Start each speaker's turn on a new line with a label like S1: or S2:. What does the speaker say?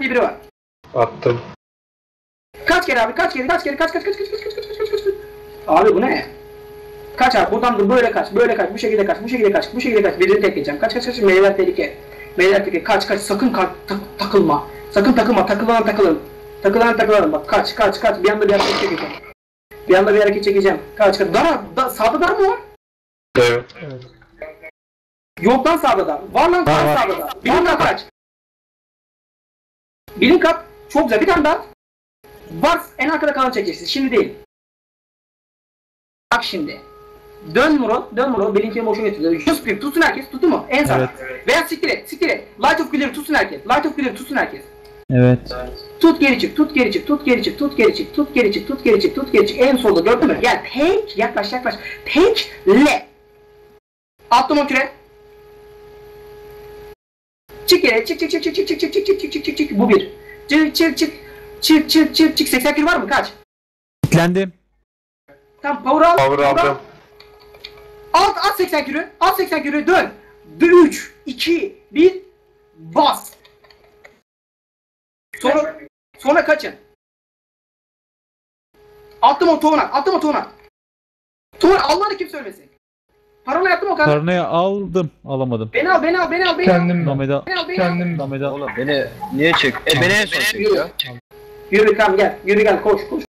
S1: diye biri var.
S2: Attım.
S1: Kaç kere abi kaç kere kaç kere kaç kaç kaç kaç kaç kaç kaç kaç kaç kaç. Abi bu ne? Kaç abi buradan dur böyle kaç böyle kaç bu şekilde kaç bu şekilde kaç bu şekilde kaç birini tek geçeceğim. Kaç kaç kaç meyveler tehlike. Meyveler tehlike kaç kaç sakın kaç, tak- takılma. Sakın takılma takılan takılın. Takılan takılalım bak kaç kaç kaç bir anda bir hareket çekeceğim. Bir anda bir hareket çekeceğim. Kaç kaç. Dar, da, sağda dar mı var?
S2: Evet.
S1: Yok lan sağda dar. Var lan sağda dar. Birin kat kaç. Birin kat. Çok güzel bir tane daha. Var en arkada kalan çekeceksin. Şimdi değil. Bak şimdi. Dön Muro, dön Muro. Benimkini boşuna getiriyor. 100 pip tutsun herkes. Tuttu mu? En sağ. Veya siktir et, siktir et. Light of Clear tutsun herkes. Light of Clear tutsun herkes.
S3: Evet.
S1: Tut geri çık, tut geri çık, tut geri çık, tut geri çık, tut geri çık, tut geri çık, tut geri çık. En solda gördün mü? Gel tek, yaklaş yaklaş. Tek, le. Attım o küre. Çık yere, çık çık çık çık çık çık çık çık çık çık çık çık çık. Bu bir. Çık çık çık. Çık çık çık çık. 80 kilo var mı? Kaç?
S3: Kitlendim.
S1: Tamam power al.
S2: Power aldım.
S1: At at 80 kilo. At 80 kilo dön. 3, 2, 1. Bas. Sonra sonra kaçın. Attım o toğuna. Attım o toğuna. Toğuna Allah'ını kim söylemesin. Parola yaptım o kadar.
S3: Paranoya aldım. Alamadım.
S1: Beni al beni al beni al beni al.
S4: Kendim.
S1: Beni al beni al.
S4: Kendim
S3: Nomeda.
S5: Oğlum beni niye çek? E beni en son çekiyor.
S1: Yürü tamam gel. Yürü gel koş koş.